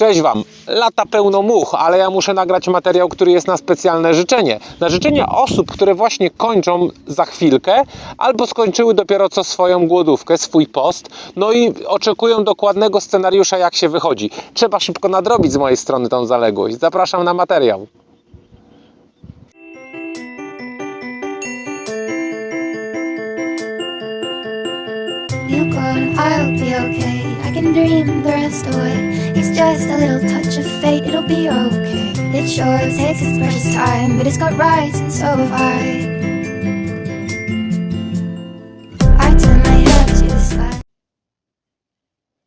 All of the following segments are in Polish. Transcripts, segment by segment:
Cześć Wam. Lata pełno much, ale ja muszę nagrać materiał, który jest na specjalne życzenie. Na życzenie osób, które właśnie kończą za chwilkę albo skończyły dopiero co swoją głodówkę, swój post, no i oczekują dokładnego scenariusza, jak się wychodzi. Trzeba szybko nadrobić z mojej strony tą zaległość. Zapraszam na materiał. You I'll be okay. I can dream the rest away. It's just a little touch of fate, it'll be okay. It sure takes its precious time, but it's got rights, and so have I.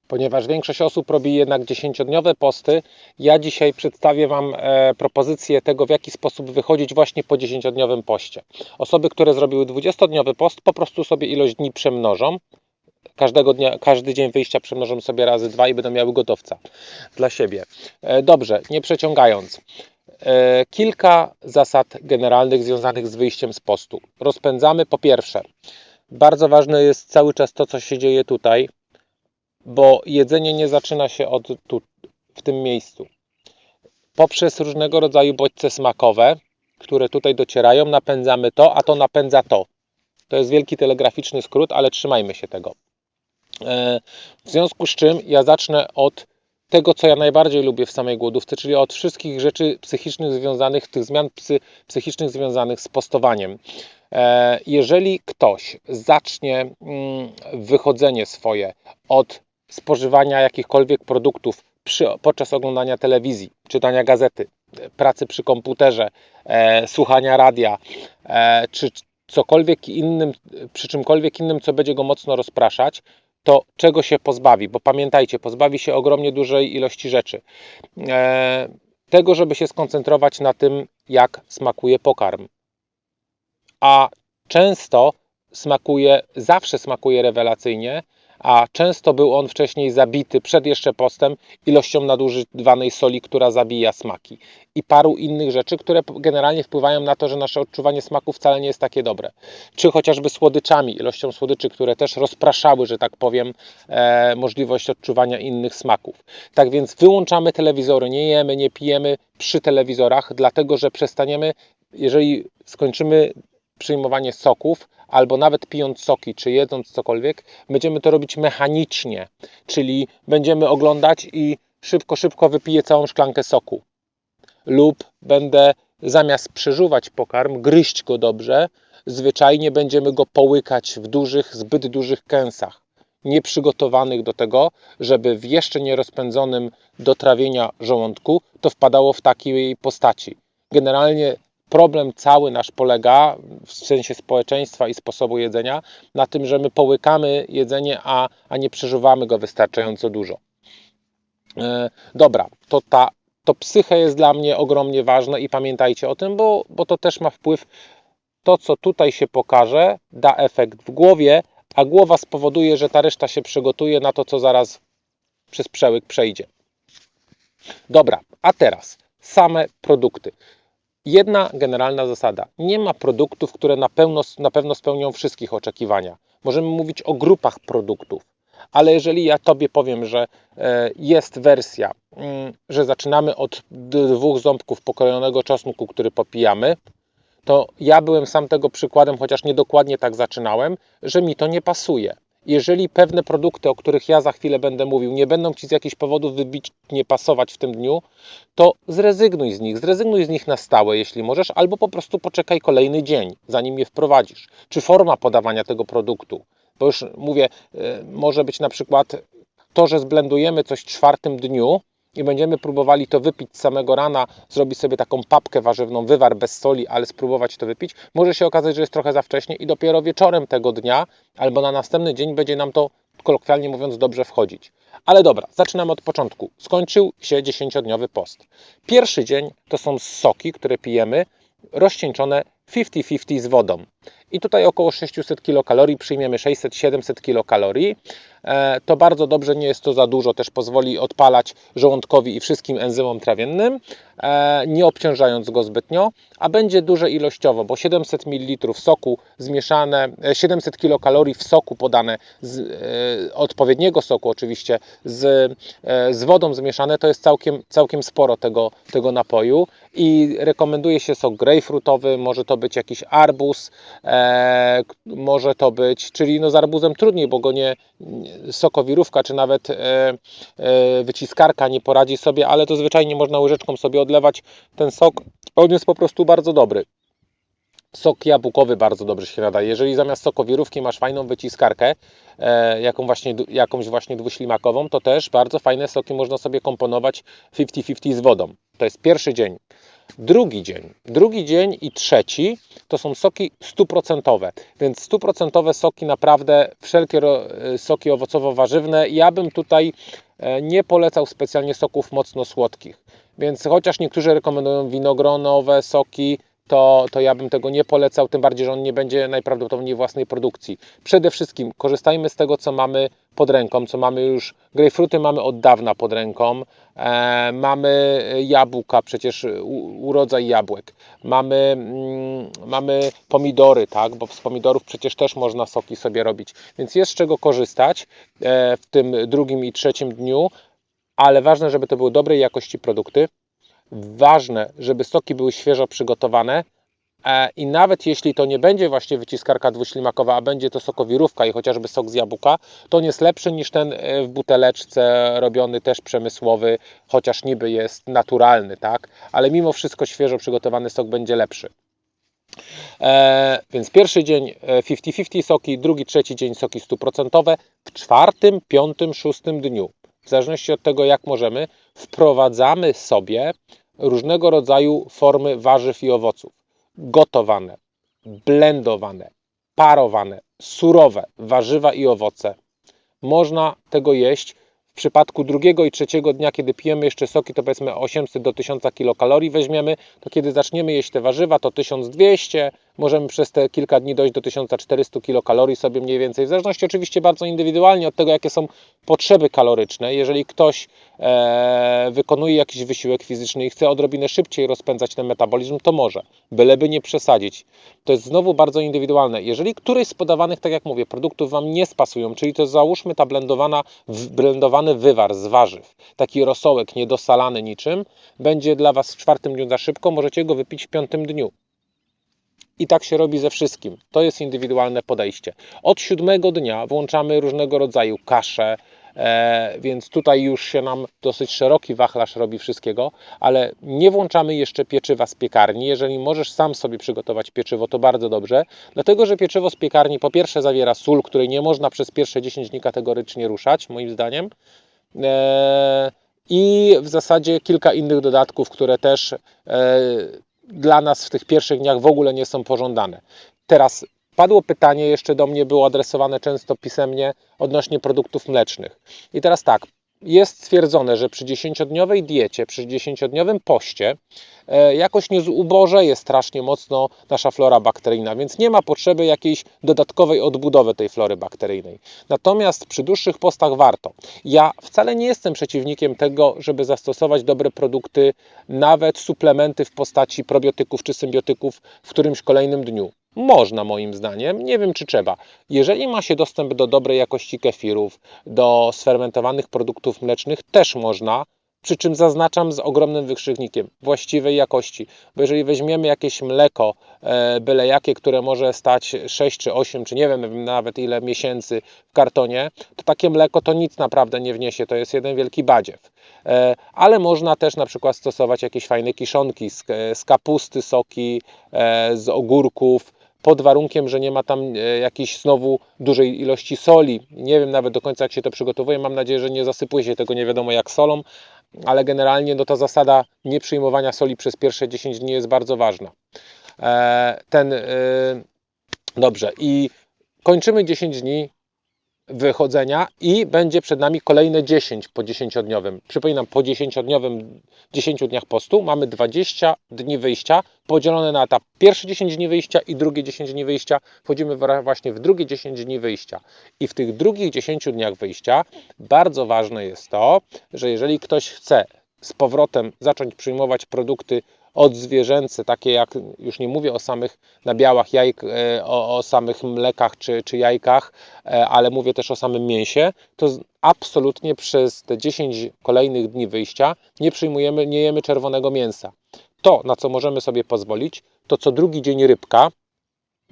Ponieważ większość osób robi jednak 10-dniowe posty, ja dzisiaj przedstawię Wam e, propozycję tego, w jaki sposób wychodzić właśnie po 10-dniowym poście. Osoby, które zrobiły 20-dniowy post, po prostu sobie ilość dni przemnożą. Każdego dnia, każdy dzień wyjścia przemnożą sobie razy dwa i będą miały gotowca dla siebie. E, dobrze, nie przeciągając. E, kilka zasad generalnych związanych z wyjściem z postu. Rozpędzamy po pierwsze. Bardzo ważne jest cały czas to, co się dzieje tutaj, bo jedzenie nie zaczyna się od tu, w tym miejscu. Poprzez różnego rodzaju bodźce smakowe, które tutaj docierają, napędzamy to, a to napędza to. To jest wielki telegraficzny skrót, ale trzymajmy się tego. E, W związku z czym ja zacznę od tego, co ja najbardziej lubię w samej głodówce, czyli od wszystkich rzeczy psychicznych związanych, tych zmian psy, psychicznych związanych z postowaniem. E, Jeżeli ktoś zacznie mm, wychodzenie swoje od spożywania jakichkolwiek produktów przy, podczas oglądania telewizji, czytania gazety, pracy przy komputerze, e, słuchania radia, e, czy cokolwiek innym, przy czymkolwiek innym, co będzie go mocno rozpraszać, to czego się pozbawi? Bo pamiętajcie, pozbawi się ogromnie dużej ilości rzeczy. E, tego, żeby się skoncentrować na tym, jak smakuje pokarm. A często smakuje, zawsze smakuje rewelacyjnie, a często był on wcześniej zabity przed jeszcze postem ilością nadużywanej soli, która zabija smaki i paru innych rzeczy, które generalnie wpływają na to, że nasze odczuwanie smaku wcale nie jest takie dobre. Czy chociażby słodyczami, ilością słodyczy, które też rozpraszały, że tak powiem, e, możliwość odczuwania innych smaków. Tak więc wyłączamy telewizory, nie jemy, nie pijemy przy telewizorach, dlatego że przestaniemy, jeżeli skończymy przyjmowanie soków, albo nawet pijąc soki, czy jedząc cokolwiek, będziemy to robić mechanicznie, czyli będziemy oglądać i szybko, szybko wypiję całą szklankę soku. Lub będę zamiast przeżuwać pokarm, gryźć go dobrze, zwyczajnie będziemy go połykać w dużych, zbyt dużych kęsach, nieprzygotowanych do tego, żeby w jeszcze nierozpędzonym do trawienia żołądku to wpadało w takiej postaci. Generalnie problem cały nasz polega w sensie społeczeństwa i sposobu jedzenia na tym, że my połykamy jedzenie, a, a nie przeżuwamy go wystarczająco dużo. E, dobra, to ta to psyche jest dla mnie ogromnie ważne i pamiętajcie o tym, bo, bo to też ma wpływ. To, co tutaj się pokaże, da efekt w głowie, a głowa spowoduje, że ta reszta się przygotuje na to, co zaraz przez przełyk przejdzie. Dobra, a teraz same produkty. Jedna generalna zasada. Nie ma produktów, które na pewno, na pewno spełnią wszystkich oczekiwania. Możemy mówić o grupach produktów, ale jeżeli ja Tobie powiem, że e, jest wersja, mm, że zaczynamy od dwóch ząbków pokrojonego czosnku, który popijamy, to ja byłem sam tego przykładem, chociaż niedokładnie tak zaczynałem, że mi to nie pasuje. Jeżeli pewne produkty, o których ja za chwilę będę mówił, nie będą Ci z jakichś powodów wybitnie pasować w tym dniu, to zrezygnuj z nich. Zrezygnuj z nich na stałe, jeśli możesz, albo po prostu poczekaj kolejny dzień, zanim je wprowadzisz. Czy forma podawania tego produktu. Bo już mówię, e, może być na przykład to, że zblendujemy coś w czwartym dniu i będziemy próbowali to wypić samego rana, zrobić sobie taką papkę warzywną, wywar bez soli, ale spróbować to wypić, może się okazać, że jest trochę za wcześnie i dopiero wieczorem tego dnia albo na następny dzień będzie nam to, kolokwialnie mówiąc, dobrze wchodzić. Ale dobra, zaczynamy od początku. Skończył się 10-dniowy post. Pierwszy dzień to są soki, które pijemy, rozcieńczone 50-50 z wodą. I tutaj około 600 kilokalorii przyjmiemy 600-700 kilokalorii. E, To bardzo dobrze, nie jest to za dużo, też pozwoli odpalać żołądkowi i wszystkim enzymom trawiennym, e, nie obciążając go zbytnio, a będzie duże ilościowo, bo 700 ml soku zmieszane, e, 700 kilokalorii w soku podane z e, odpowiedniego soku oczywiście z, e, z wodą zmieszane, to jest całkiem, całkiem sporo tego, tego napoju i rekomenduje się sok grejpfrutowy, może to być jakiś arbuz, e, może to być, czyli no z arbuzem trudniej, bo go nie- sokowirówka czy nawet e, e, wyciskarka nie poradzi sobie, ale to zwyczajnie można łyżeczką sobie odlewać ten sok, on jest po prostu bardzo dobry. Sok jabłkowy bardzo dobrze się nadaje. Jeżeli zamiast sokowirówki masz fajną wyciskarkę, e, jaką właśnie, jakąś właśnie dwuślimakową, to też bardzo fajne soki można sobie komponować 50-50 z wodą. To jest pierwszy dzień. Drugi dzień. Drugi dzień i trzeci to są soki stuprocentowe, więc stuprocentowe soki naprawdę, wszelkie e, soki owocowo-warzywne. Ja bym tutaj e, nie polecał specjalnie soków mocno słodkich. Więc chociaż niektórzy rekomendują winogronowe soki, to, to ja bym tego nie polecał, tym bardziej, że on nie będzie najprawdopodobniej własnej produkcji. Przede wszystkim korzystajmy z tego, co mamy pod ręką, co mamy już, grejpfruty mamy od dawna pod ręką, e, mamy jabłka, przecież u, urodzaj jabłek, mamy, mm, mamy pomidory, tak, bo z pomidorów przecież też można soki sobie robić, więc jest z czego korzystać e, w tym drugim i trzecim dniu, ale ważne, żeby to były dobrej jakości produkty, ważne, żeby soki były świeżo przygotowane e, i nawet jeśli to nie będzie właśnie wyciskarka dwuślimakowa, a będzie to sokowirówka i chociażby sok z jabłka, to on jest lepszy niż ten e, w buteleczce robiony też przemysłowy, chociaż niby jest naturalny, tak? Ale mimo wszystko świeżo przygotowany sok będzie lepszy. E, więc pierwszy dzień e, 50-50 soki, drugi, trzeci dzień soki stuprocentowe, w czwartym, piątym, szóstym dniu, w zależności od tego jak możemy, wprowadzamy sobie różnego rodzaju formy warzyw i owoców. Gotowane, blendowane, parowane, surowe warzywa i owoce. Można tego jeść. W przypadku drugiego i trzeciego dnia, kiedy pijemy jeszcze soki, to powiedzmy 800 do 1000 kilokalorii weźmiemy, to kiedy zaczniemy jeść te warzywa, to 1200, możemy przez te kilka dni dojść do 1400 kilokalorii sobie mniej więcej, w zależności oczywiście bardzo indywidualnie od tego, jakie są potrzeby kaloryczne. Jeżeli ktoś e, wykonuje jakiś wysiłek fizyczny i chce odrobinę szybciej rozpędzać ten metabolizm, to może, byleby nie przesadzić. To jest znowu bardzo indywidualne. Jeżeli któryś z podawanych, tak jak mówię, produktów Wam nie spasują, czyli to załóżmy ta blendowana, blendowany wywar z warzyw, taki rosołek niedosalany niczym, będzie dla Was w czwartym dniu za szybko, możecie go wypić w piątym dniu. I tak się robi ze wszystkim. To jest indywidualne podejście. Od siódmego dnia włączamy różnego rodzaju kasze, e, więc tutaj już się nam dosyć szeroki wachlarz robi wszystkiego, ale nie włączamy jeszcze pieczywa z piekarni. Jeżeli możesz sam sobie przygotować pieczywo, to bardzo dobrze, dlatego że pieczywo z piekarni po pierwsze zawiera sól, której nie można przez pierwsze 10 dni kategorycznie ruszać, moim zdaniem. E, I w zasadzie kilka innych dodatków, które też e, dla nas w tych pierwszych dniach w ogóle nie są pożądane. Teraz padło pytanie, jeszcze do mnie było adresowane często pisemnie odnośnie produktów mlecznych. I teraz tak, jest stwierdzone, że przy 10-dniowej diecie, przy 10-dniowym poście e, jakoś nie zubożeje strasznie mocno nasza flora bakteryjna, więc nie ma potrzeby jakiejś dodatkowej odbudowy tej flory bakteryjnej. Natomiast przy dłuższych postach warto. Ja wcale nie jestem przeciwnikiem tego, żeby zastosować dobre produkty, nawet suplementy w postaci probiotyków czy symbiotyków w którymś kolejnym dniu. Można moim zdaniem, nie wiem czy trzeba. Jeżeli ma się dostęp do dobrej jakości kefirów, do sfermentowanych produktów mlecznych, też można, przy czym zaznaczam z ogromnym wykrzyknikiem właściwej jakości. Bo jeżeli weźmiemy jakieś mleko, e, byle jakie, które może stać 6 czy 8, czy nie wiem nawet ile miesięcy w kartonie, to takie mleko to nic naprawdę nie wniesie, to jest jeden wielki badziew. E, ale można też na przykład stosować jakieś fajne kiszonki z, z kapusty, soki, e, z ogórków, pod warunkiem, że nie ma tam e, jakiejś znowu dużej ilości soli. Nie wiem nawet do końca, jak się to przygotowuje. Mam nadzieję, że nie zasypuje się tego nie wiadomo jak solą, ale generalnie no, ta zasada nieprzyjmowania soli przez pierwsze 10 dni jest bardzo ważna. E, Ten, e, dobrze, i kończymy 10 dni wychodzenia i będzie przed nami kolejne 10 po 10-dniowym. Przypominam, po 10-dniowym 10 dniach postu mamy 20 dni wyjścia podzielone na etap pierwsze 10 dni wyjścia i drugie 10 dni wyjścia. Wchodzimy właśnie w drugie 10 dni wyjścia. I w tych drugich 10 dniach wyjścia bardzo ważne jest to, że jeżeli ktoś chce z powrotem zacząć przyjmować produkty odzwierzęce, takie jak, już nie mówię o samych nabiałach jajk, e, o, o samych mlekach czy, czy jajkach, e, ale mówię też o samym mięsie, to absolutnie przez te 10 kolejnych dni wyjścia nie przyjmujemy, nie jemy czerwonego mięsa. To, na co możemy sobie pozwolić, to co drugi dzień rybka,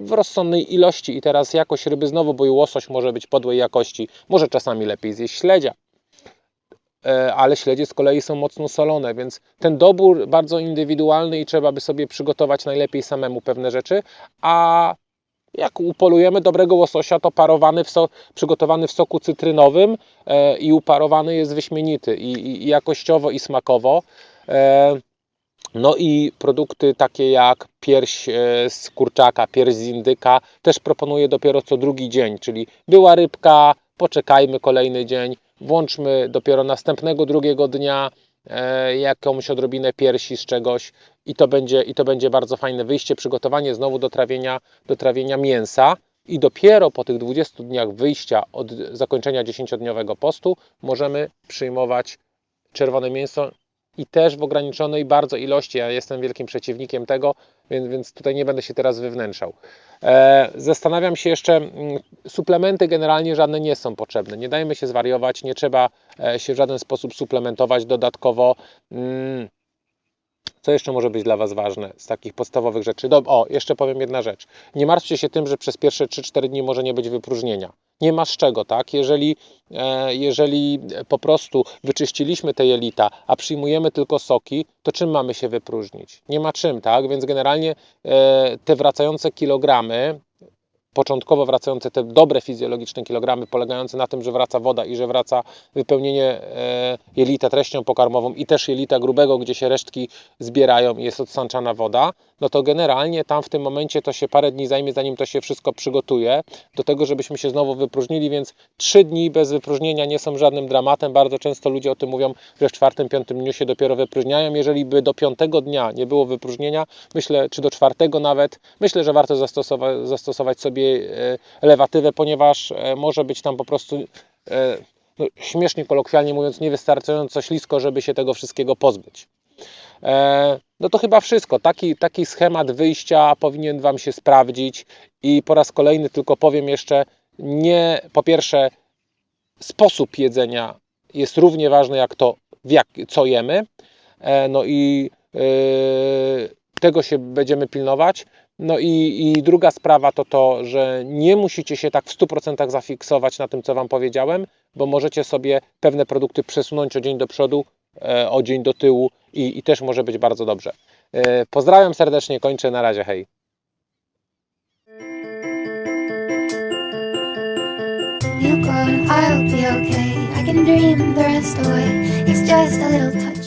w rozsądnej ilości i teraz jakość ryby znowu, bo i łosoś może być podłej jakości, może czasami lepiej zjeść śledzia, ale śledzie z kolei są mocno solone, więc ten dobór bardzo indywidualny i trzeba by sobie przygotować najlepiej samemu pewne rzeczy, a jak upolujemy dobrego łososia, to parowany w so, przygotowany w soku cytrynowym e, i uparowany jest wyśmienity i, i, i jakościowo i smakowo. E, no i produkty takie jak pierś e, z kurczaka, pierś z indyka też proponuję dopiero co drugi dzień, czyli była rybka, poczekajmy kolejny dzień, włączmy dopiero następnego drugiego dnia e, jakąś odrobinę piersi z czegoś i to będzie, i to będzie bardzo fajne wyjście, przygotowanie znowu do trawienia, do trawienia mięsa i dopiero po tych 20 dniach wyjścia od zakończenia 10-dniowego postu możemy przyjmować czerwone mięso i też w ograniczonej bardzo ilości. Ja jestem wielkim przeciwnikiem tego, więc, więc tutaj nie będę się teraz wywnętrzał. E, zastanawiam się jeszcze, mm, suplementy generalnie żadne nie są potrzebne. Nie dajmy się zwariować, nie trzeba e, się w żaden sposób suplementować dodatkowo. Mm, co jeszcze może być dla Was ważne z takich podstawowych rzeczy? O, jeszcze powiem jedna rzecz. Nie martwcie się tym, że przez pierwsze 3-4 dni może nie być wypróżnienia. Nie ma z czego, tak? Jeżeli, e, jeżeli po prostu wyczyściliśmy te jelita, a przyjmujemy tylko soki, to czym mamy się wypróżnić? Nie ma czym, tak? Więc generalnie e, te wracające kilogramy, początkowo wracające te dobre fizjologiczne kilogramy, polegające na tym, że wraca woda i że wraca wypełnienie e, jelita treścią pokarmową i też jelita grubego, gdzie się resztki zbierają i jest odsanczana woda, no to generalnie tam w tym momencie to się parę dni zajmie, zanim to się wszystko przygotuje do tego, żebyśmy się znowu wypróżnili, więc trzy dni bez wypróżnienia nie są żadnym dramatem. Bardzo często ludzie o tym mówią, że w czwartym, piątym dniu się dopiero wypróżniają. Jeżeli by do piątego dnia nie było wypróżnienia, myślę, czy do czwartego nawet, myślę, że warto zastosować, zastosować sobie e, lewatywę, ponieważ e, może być tam po prostu e, no, śmiesznie kolokwialnie mówiąc, niewystarczająco ślisko, żeby się tego wszystkiego pozbyć. No to chyba wszystko. Taki, taki schemat wyjścia powinien Wam się sprawdzić i po raz kolejny tylko powiem jeszcze, nie, po pierwsze, sposób jedzenia jest równie ważny jak to, jak, co jemy. No i e, tego się będziemy pilnować. No i, i druga sprawa to to, że nie musicie się tak w 100% zafiksować na tym, co Wam powiedziałem, bo możecie sobie pewne produkty przesunąć o dzień do przodu, e, o dzień do tyłu i, i też może być bardzo dobrze. E, Pozdrawiam serdecznie, kończę, na razie, hej. You I'll be okay. I can dream the rest away. It's just a little touch